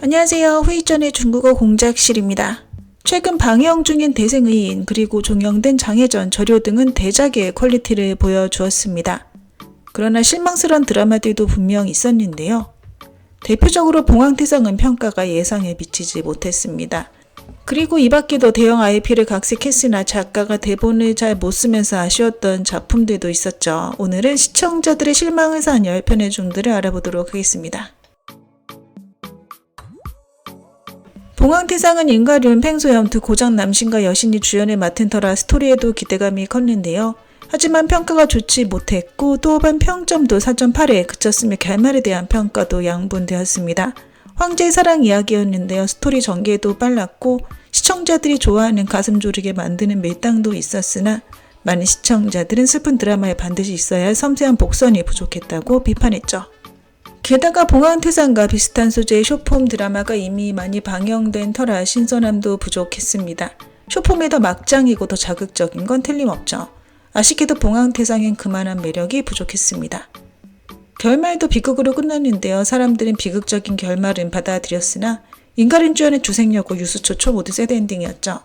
안녕하세요. 회의 전의 중국어 공작실입니다. 최근 방영 중인 대생의인 그리고 종영된 장혜전, 저료 등은 대작의 퀄리티를 보여주었습니다. 그러나 실망스러운 드라마들도 분명 있었는데요. 대표적으로 봉황태상은 평가가 예상에 미치지 못했습니다. 그리고 이 밖에도 대형 IP를 각색했으나 작가가 대본을 잘 못 쓰면서 아쉬웠던 작품들도 있었죠. 오늘은 시청자들의 실망을 산 10편의 중들을 알아보도록 하겠습니다. 봉황태상은 인가륜, 팽소염 두 고장 남신과 여신이 주연을 맡은 터라 스토리에도 기대감이 컸는데요. 하지만 평가가 좋지 못했고 또한 평점도 4.8에 그쳤으며 결말에 대한 평가도 양분되었습니다. 황제의 사랑 이야기였는데요. 스토리 전개도 빨랐고 시청자들이 좋아하는 가슴 졸이게 만드는 밀당도 있었으나 많은 시청자들은 슬픈 드라마에 반드시 있어야 할 섬세한 복선이 부족했다고 비판했죠. 게다가 봉황태상과 비슷한 소재의 쇼폼 드라마가 이미 많이 방영된 터라 신선함도 부족했습니다. 쇼폼이 더 막장이고 더 자극적인 건 틀림없죠. 아쉽게도 봉황태상엔 그만한 매력이 부족했습니다. 결말도 비극으로 끝났는데요. 사람들은 비극적인 결말은 받아들였으나 인가린 주연의 주생여고 유수초초 모두 새드 엔딩이었죠.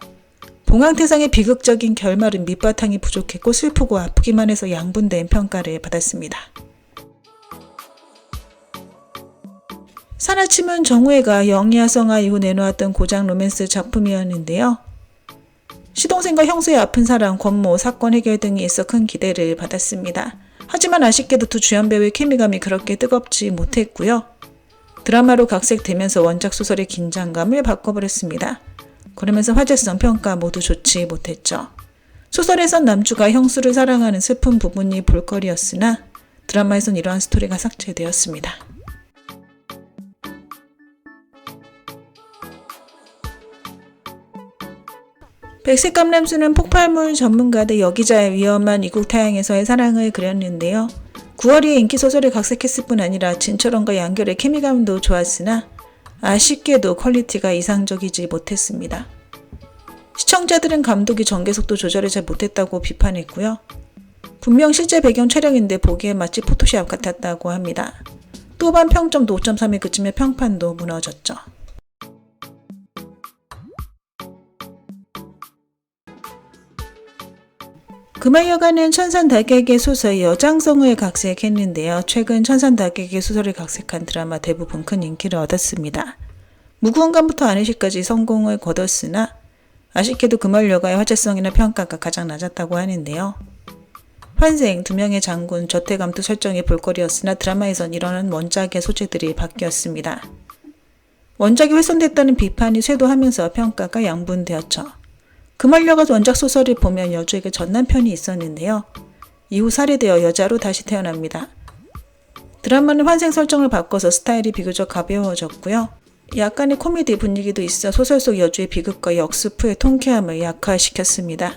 봉황태상의 비극적인 결말은 밑바탕이 부족했고 슬프고 아프기만 해서 양분된 평가를 받았습니다. 산하침은 정우회가 영희아성아 이후 내놓았던 고장 로맨스 작품이었는데요. 시동생과 형수의 아픈 사랑, 권모, 사건 해결 등이 있어 큰 기대를 받았습니다. 하지만 아쉽게도 두 주연 배우의 케미감이 그렇게 뜨겁지 못했고요. 드라마로 각색되면서 원작 소설의 긴장감을 바꿔버렸습니다. 그러면서 화제성 평가 모두 좋지 못했죠. 소설에선 남주가 형수를 사랑하는 슬픈 부분이 볼거리였으나 드라마에선 이러한 스토리가 삭제되었습니다. 백색 감람수는 폭발물 전문가들 여기자의 위험한 이국 타양에서의 사랑을 그렸는데요. 9월에 인기 소설을 각색했을 뿐 아니라 진철원과 양결의 케미감도 좋았으나 아쉽게도 퀄리티가 이상적이지 못했습니다. 시청자들은 감독이 전개 속도 조절을 잘 못했다고 비판했고요. 분명 실제 배경 촬영인데 보기에 마치 포토샵 같았다고 합니다. 또한 평점도 5.3에 그치며 평판도 무너졌죠. 금화여가는 천산달객의 소설 여장성을 각색했는데요. 최근 천산달객의 소설을 각색한 드라마 대부분 큰 인기를 얻었습니다. 무구원감부터 안의식까지 성공을 거뒀으나 아쉽게도 금화여가의 화제성이나 평가가 가장 낮았다고 하는데요. 환생, 두 명의 장군, 저태감투 설정이 볼거리였으나 드라마에선 이러한 원작의 소재들이 바뀌었습니다. 원작이 훼손됐다는 비판이 쇄도하면서 평가가 양분되었죠. 금알려가 원작 소설을 보면 여주에게 전 남편이 있었는데요. 이후 살해되어 여자로 다시 태어납니다. 드라마는 환생 설정을 바꿔서 스타일이 비교적 가벼워졌고요. 약간의 코미디 분위기도 있어 소설 속 여주의 비극과 역수프의 통쾌함을 약화시켰습니다.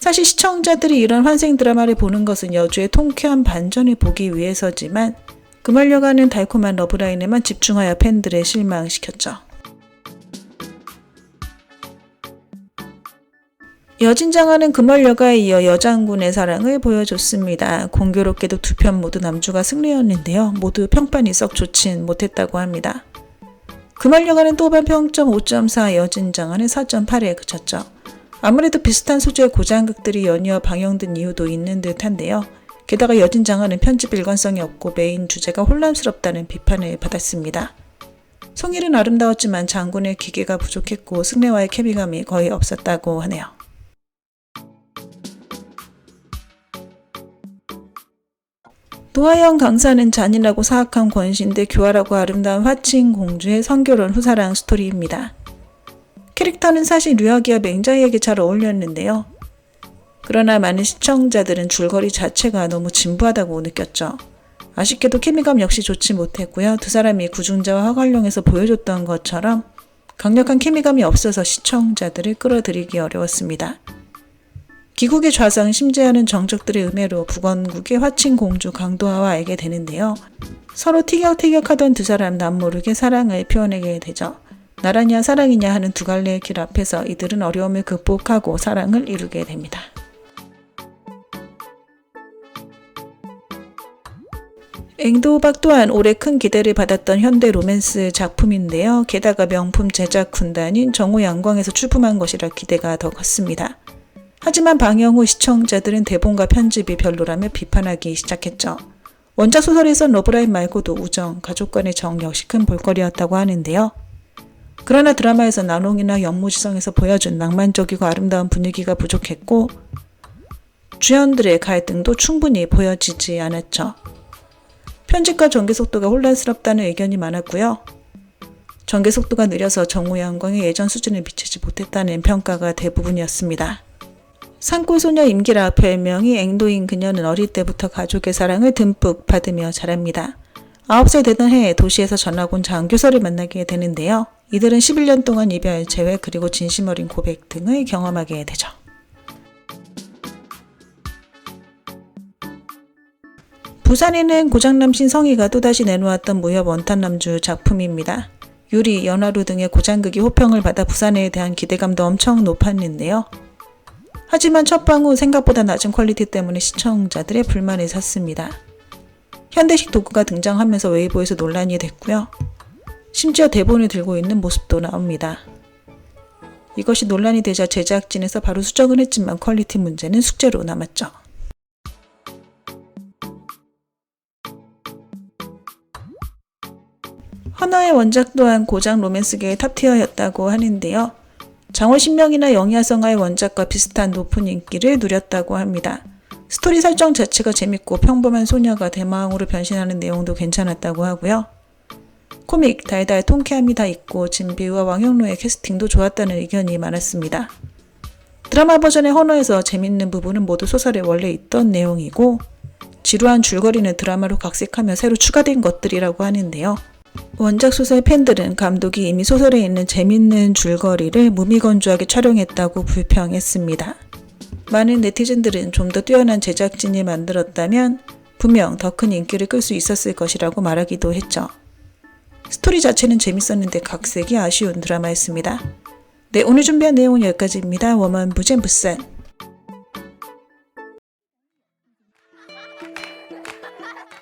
사실 시청자들이 이런 환생 드라마를 보는 것은 여주의 통쾌한 반전을 보기 위해서지만 금알려가는 달콤한 러브라인에만 집중하여 팬들을 실망시켰죠. 여진장하는 금월여가에 이어 여장군의 사랑을 보여줬습니다. 공교롭게도 두 편 모두 남주가 승리였는데요. 모두 평판이 썩 좋진 못했다고 합니다. 금월여가는 또반 평점 5.4, 여진장하는 4.8에 그쳤죠. 아무래도 비슷한 소재의 고장극들이 연이어 방영된 이유도 있는 듯한데요. 게다가 여진장하는 편집 일관성이 없고 메인 주제가 혼란스럽다는 비판을 받았습니다. 송일은 아름다웠지만 장군의 기계가 부족했고 승래와의 케미감이 거의 없었다고 하네요. 노아영 강사는 잔인하고 사악한 권신대 교활하고 아름다운 화친 공주의 성결혼 후 사랑 스토리입니다. 캐릭터는 사실 류아기와 맹자이에게 잘 어울렸는데요. 그러나 많은 시청자들은 줄거리 자체가 너무 진부하다고 느꼈죠. 아쉽게도 케미감 역시 좋지 못했고요. 두 사람이 구중자와 화관룡에서 보여줬던 것처럼 강력한 케미감이 없어서 시청자들을 끌어들이기 어려웠습니다. 기국의 좌상 심재하는 정적들의 음해로 북원국의 화친 공주 강도하와 알게 되는데요. 서로 티격태격하던 두 사람 남모르게 사랑을 표현하게 되죠. 나라냐 사랑이냐 하는 두 갈래의 길 앞에서 이들은 어려움을 극복하고 사랑을 이루게 됩니다. 앵도박 또한 올해 큰 기대를 받았던 현대 로맨스 작품인데요. 게다가 명품 제작 군단인 정호 양광에서 출품한 것이라 기대가 더 컸습니다. 하지만 방영 후 시청자들은 대본과 편집이 별로라며 비판하기 시작했죠. 원작 소설에선 러브라인 말고도 우정, 가족 간의 정 역시 큰 볼거리였다고 하는데요. 그러나 드라마에서 나농이나 연무지성에서 보여준 낭만적이고 아름다운 분위기가 부족했고 주연들의 갈등도 충분히 보여지지 않았죠. 편집과 전개 속도가 혼란스럽다는 의견이 많았고요. 전개 속도가 느려서 정우 양광의 예전 수준을 미치지 못했다는 평가가 대부분이었습니다. 산골소녀 임기라 별명이 앵도인 그녀는 어릴 때부터 가족의 사랑을 듬뿍 받으며 자랍니다. 9살 되던 해에 도시에서 전학 온 장교서를 만나게 되는데요. 이들은 11년 동안 이별, 재회, 그리고 진심 어린 고백 등을 경험하게 되죠. 부산에는 고장남 신 성희가 또다시 내놓았던 무협 원탄남주 작품입니다. 유리, 연화루 등의 고장극이 호평을 받아 부산에 대한 기대감도 엄청 높았는데요. 하지만 첫방 후 생각보다 낮은 퀄리티 때문에 시청자들의 불만을 샀습니다. 현대식 도구가 등장하면서 웨이보에서 논란이 됐고요. 심지어 대본을 들고 있는 모습도 나옵니다. 이것이 논란이 되자 제작진에서 바로 수정을 했지만 퀄리티 문제는 숙제로 남았죠. 헌화의 원작 또한 고장 로맨스계의 탑티어였다고 하는데요. 장호신명이나 영희아성아의 원작과 비슷한 높은 인기를 누렸다고 합니다. 스토리 설정 자체가 재밌고 평범한 소녀가 대마왕으로 변신하는 내용도 괜찮았다고 하고요. 코믹 달달 통쾌함이 다 있고 진비와 왕영로의 캐스팅도 좋았다는 의견이 많았습니다. 드라마 버전의 헌어에서 재밌는 부분은 모두 소설에 원래 있던 내용이고 지루한 줄거리는 드라마로 각색하며 새로 추가된 것들이라고 하는데요. 원작 소설 팬들은 감독이 이미 소설에 있는 재밌는 줄거리를 무미건조하게 촬영했다고 불평했습니다. 많은 네티즌들은 좀 더 뛰어난 제작진이 만들었다면 분명 더 큰 인기를 끌 수 있었을 것이라고 말하기도 했죠. 스토리 자체는 재밌었는데 각색이 아쉬운 드라마였습니다. 네, 오늘 준비한 내용은 여기까지입니다. 워먼 부젠 부산.